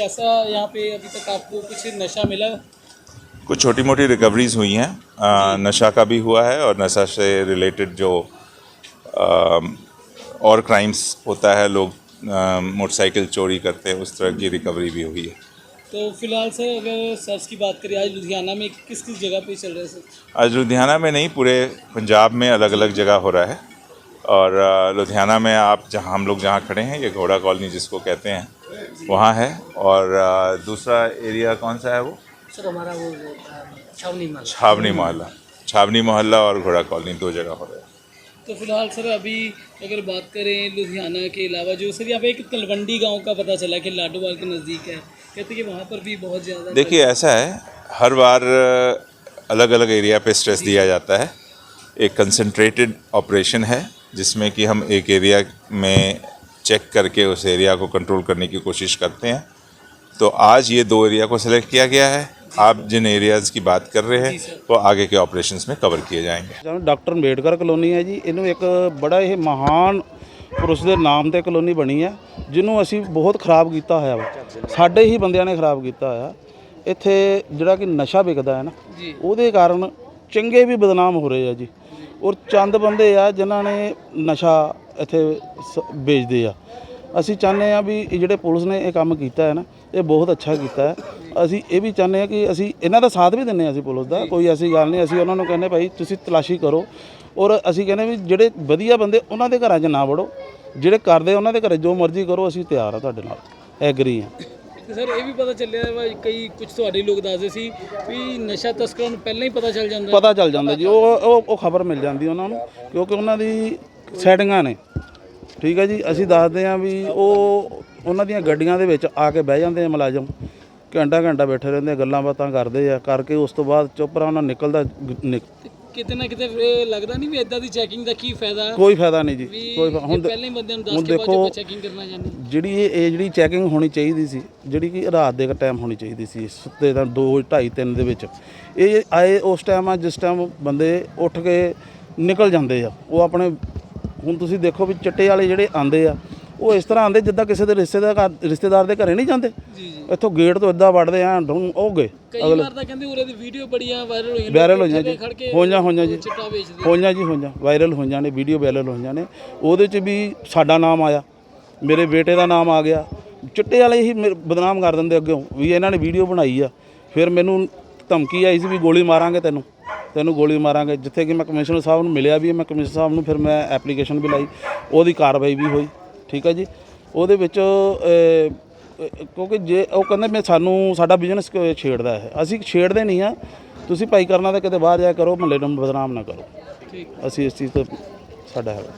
ऐसा यहाँ पे अभी तक आपको कुछ नशा मिला? कुछ छोटी मोटी रिकवरीज हुई हैं। नशा का भी हुआ है और नशा से रिलेटेड जो अम, और क्राइम्स होता है लोग मोटरसाइकिल चोरी करते हैं उस तरह की रिकवरी भी हुई है। तो फ़िलहाल सर अगर सर्च की बात करें आज लुधियाना में किस किस जगह पे चल रहे हैं सर? आज लुधियाना में नहीं पूरे पंजाब में अलग अलग जगह हो रहा है। और लुधियाना में आप जहाँ हम लोग जहाँ खड़े हैं ये घोड़ा कॉलोनी जिसको कहते हैं वहाँ है और दूसरा एरिया कौन सा है वो? सर हमारा वो छावनी माल छावनी मोहल्ला छावनी मोहल्ला और घोड़ा कॉलोनी दो जगह हो रहा है। तो फ़िलहाल सर अभी अगर बात करें लुधियाना के अलावा जो सर यहाँ पे एक तलवंडी गाँव का पता चला कि लाडोवाल के नज़दीक है। कहते कि वहाँ पर भी बहुत ज़्यादा देखिए ऐसा है हर बार अलग अलग एरिया पे स्ट्रेस दिया जाता है। एक कंसनट्रेटेड ऑपरेशन है जिसमें कि हम एक एरिया में चेक करके उस एरिया को कंट्रोल करने की कोशिश करते हैं तो आज ये दो एरिया को सिलेक्ट किया गया है आप जिन एरियाज़ की बात कर रहे हैं वो आगे के ऑपरेशंस में कवर किए जाएंगे ਜਿਵੇਂ ਡਾਕਟਰ ਅੰਬੇਡਕਰ ਕਲੋਨੀ ਹੈ ਜੀ ਇਹਨੂੰ ਇੱਕ ਬੜਾ ਇਹ ਮਹਾਨ ਪੁਰਸ਼ ਦੇ ਨਾਮ ਤੇ ਕਲੋਨੀ ਬਣੀ ਹੈ ਜਿਹਨੂੰ ਅਸੀਂ ਬਹੁਤ ਖਰਾਬ ਕੀਤਾ ਹੋਇਆ ਵਾ ਸਾਡੇ ਹੀ ਬੰਦਿਆਂ ਨੇ ਖਰਾਬ ਕੀਤਾ ਹੋਇਆ ਇੱਥੇ ਜਿਹੜਾ ਕਿ ਨਸ਼ਾ ਵਿਕਦਾ ਹੈ ਨਾ ਜੀ। ਉਹਦੇ ਕਾਰਨ ਚੰਗੇ ਵੀ ਬਦਨਾਮ ਹੋ ਰਹੇ ਆ ਜੀ ਔਰ ਚੰਦ ਬੰਦੇ ਆ ਜਿਨ੍ਹਾਂ ਨੇ ਨਸ਼ਾ ਇੱਥੇ ਸ- ਵੇਚਦੇ ਆ। ਅਸੀਂ ਚਾਹੁੰਦੇ ਆ ਵੀ ਇਹ ਜਿਹੜੇ ਪੁਲਿਸ ਨੇ ਇਹ ਕੰਮ ਕੀਤਾ ਹੈ ਨਾ ਇਹ ਬਹੁਤ ਅੱਛਾ ਕੀਤਾ ਹੈ। ਅਸੀਂ ਇਹ ਵੀ ਚਾਹੁੰਦੇ ਆ ਕਿ ਅਸੀਂ ਇਹਨਾਂ ਦਾ ਸਾਥ ਵੀ ਦਿੰਦੇ ਆ ਅਸੀਂ ਪੁਲਿਸ ਦਾ ਕੋਈ ਐਸੀ ਗੱਲ ਨਹੀਂ ਅਸੀਂ ਉਹਨਾਂ ਨੂੰ ਕਹਿੰਦੇ ਭਾਈ ਤੁਸੀਂ ਤਲਾਸ਼ੀ ਕਰੋ। ਔਰ ਅਸੀਂ ਕਹਿੰਦੇ ਵੀ ਜਿਹੜੇ ਵਧੀਆ ਬੰਦੇ ਉਹਨਾਂ ਦੇ ਘਰਾਂ 'ਚ ਨਾ ਵੜੋ ਜਿਹੜੇ ਕਰਦੇ ਉਹਨਾਂ ਦੇ ਘਰੇ ਜੋ ਮਰਜ਼ੀ ਕਰੋ ਅਸੀਂ ਤਿਆਰ ਆ ਤੁਹਾਡੇ ਨਾਲ ਐਗਰੀ ਆ ਤੇ ਸਰ ਇਹ ਵੀ ਪਤਾ ਚੱਲਿਆ ਵਾ ਕਈ ਕੁਝ ਤੁਹਾਡੇ ਲੋਕ ਦੱਸਦੇ ਸੀ ਵੀ ਨਸ਼ਾ ਤਸਕਰਾਂ ਨੂੰ ਪਹਿਲਾਂ ਹੀ ਪਤਾ ਚੱਲ ਜਾਂਦਾ। ਪਤਾ ਚੱਲ ਜਾਂਦਾ ਜੀ ਉਹ ਉਹ ਖਬਰ ਮਿਲ ਜਾਂਦੀ ਉਹਨਾਂ ਨੂੰ ਕਿਉਂਕਿ ਉਹਨਾਂ ਦੀ ਸੈਟਿੰਗਾਂ ਨੇ। ਠੀਕ ਹੈ ਜੀ ਅਸੀਂ ਦੱਸਦੇ ਹਾਂ ਵੀ ਉਹ ਉਹਨਾਂ ਦੀਆਂ ਗੱਡੀਆਂ ਦੇ ਵਿੱਚ ਆ ਕੇ ਬਹਿ ਜਾਂਦੇ ਆ ਮੁਲਾਜ਼ਮ ਘੰਟਾ ਘੰਟਾ ਬੈਠੇ ਰਹਿੰਦੇ ਆ, ਗੱਲਾਂ ਬਾਤਾਂ ਕਰਦੇ ਆ ਕਰਕੇ ਉਸ ਤੋਂ ਬਾਅਦ ਚੁੱਪ ਉਹਨਾਂ ਨਿਕਲਦਾ ਨਿਕ- ਕਿਤੇ ਨਾ ਕਿਤੇ ਇਹ ਲੱਗਦਾ ਨਹੀਂ ਵੀ ਇਦਾਂ ਦੀ ਚੈਕਿੰਗ ਦਾ ਕੀ ਫਾਇਦਾ? ਕੋਈ ਫਾਇਦਾ ਨਹੀਂ ਜੀ ਵੀ ਕੋਈ ਫਾ- ਹੁਣ ਪਹਿਲਾਂ ਹੀ ਬੰਦਿਆਂ ਨੂੰ ਹੁਣ ਦੱਸ ਕੇ ਬਾਅਦ ਦੇਖੋ ਚੈਕਿੰਗ ਕਰਨਾ ਚਾਹੁੰਦੇ ਜਿਹੜੀ ਇਹ ਇਹ ਜਿਹੜੀ ਚੈਕਿੰਗ ਹੋਣੀ ਚਾਹੀਦੀ ਸੀ ਜਿਹੜੀ ਕਿ ਰਾਤ ਦੇ ਟਾਈਮ ਹੋਣੀ ਚਾਹੀਦੀ ਸੀ ਸੁੱਤੇ ਦਾ 2 2:30 3 ਦੇ ਵਿੱਚ। ਇਹ ਆਏ ਉਸ ਟਾਈਮ ਆ ਜਿਸ ਟਾਈਮ ਬੰਦੇ ਉੱਠ ਕੇ ਨਿਕਲ ਜਾਂਦੇ ਆ ਉਹ ਆਪਣੇ ਹੁਣ ਤੁਸੀਂ ਦੇਖੋ ਵੀ ਚਿੱਟੇ ਵਾਲੇ ਜਿਹੜੇ ਆਂਦੇ ਆ ਉਹ ਇਸ ਤਰ੍ਹਾਂ ਆਂਦੇ ਜਿੱਦਾਂ ਕਿਸੇ ਦੇ ਰਿਸ਼ਤੇਦਾਰ ਰਿਸ਼ਤੇਦਾਰ ਦੇ ਘਰੇ ਨਹੀਂ ਜਾਂਦੇ। ਜੀ ਜੀ। ਇੱਥੋਂ ਗੇਟ ਤੋਂ ਇੱਦਾਂ ਵੜਦੇ ਆ ਢੂੰ ਉਹ ਗਏ। ਕਈ ਵਾਰ ਤਾਂ ਕਹਿੰਦੇ ਉਰੇ ਦੀ ਵੀਡੀਓ ਬੜੀਆਂ ਵਾਇਰਲ ਹੋਈਆਂ ਵਾਇਰਲ ਹੋਈਆਂ ਜੀ। ਹੋਈਆਂ ਹੋਈਆਂ ਜੀ। ਚਿੱਟਾ ਵੇਚਦੇ ਹੋਈਆਂ ਜੀ ਹੋਈਆਂ। ਵਾਇਰਲ ਹੋਈਆਂ ਨੇ ਵੀਡੀਓ ਵਾਇਰਲ ਹੋਈਆਂ ਨੇ। ਉਹਦੇ 'ਚ ਵੀ ਸਾਡਾ ਨਾਮ ਆਇਆ। ਮੇਰੇ ਬੇਟੇ ਦਾ ਨਾਮ ਆ ਗਿਆ। ਚਿੱਟੇ ਵਾਲੇ ਹੀ ਬਦਨਾਮ ਕਰ ਦਿੰਦੇ ਅੱਗੇ। ਵੀ ਇਹਨਾਂ ਨੇ ਵੀਡੀਓ ਬਣਾਈ ਆ। ਫਿਰ ਮੈਨੂੰ ਧਮਕੀ ਆਈ ਸੀ ਵੀ ਗੋਲੀ ਮਾਰਾਂਗੇ ਤੈਨੂੰ। ਤੈਨੂੰ ਗੋਲੀ ਮਾਰਾਂਗੇ। ਜਿੱਥੇ ਕਿ ਮੈਂ ਕਮਿਸ਼ਨਰ ਸਾਹਿਬ ਨੂੰ ਮਿਲਿਆ ਵੀ ਹੈ, ਮੈਂ ਕਮਿਸ਼ਨਰ ਸਾਹਿਬ ਨੂੰ ਫਿਰ ਮੈਂ ਐਪਲੀਕੇਸ਼ਨ ਵੀ ਲਾਈ। ਉਹਦੀ ਕਾਰਵਾਈ ਵੀ ਹੋਈ ਠੀਕ ਹੈ ਜੀ? ਉਹਦੇ ਵਿੱਚ ਕਿਉਂਕਿ ਜੇ ਉਹ ਕਹਿੰਦੇ ਮੈਂ ਸਾਨੂੰ ਸਾਡਾ ਬਿਜ਼ਨਸ ਛੇੜਦਾ ਹੈ ਅਸੀਂ ਛੇੜਦੇ ਨਹੀਂ ਆ। ਤੁਸੀਂ ਭਾਈ ਕਰਨਾ ਤਾਂ ਕਿਤੇ ਬਾਹਰ ਜਾ ਕਰੋ ਮਹੱਲੇ ਨੂੰ ਬਦਨਾਮ ਨਾ ਕਰੋ। ਠੀਕ। ਅਸੀਂ ਇਸ ਚੀਜ਼ ਤੋਂ ਸਾਡਾ ਹੈਗਾ।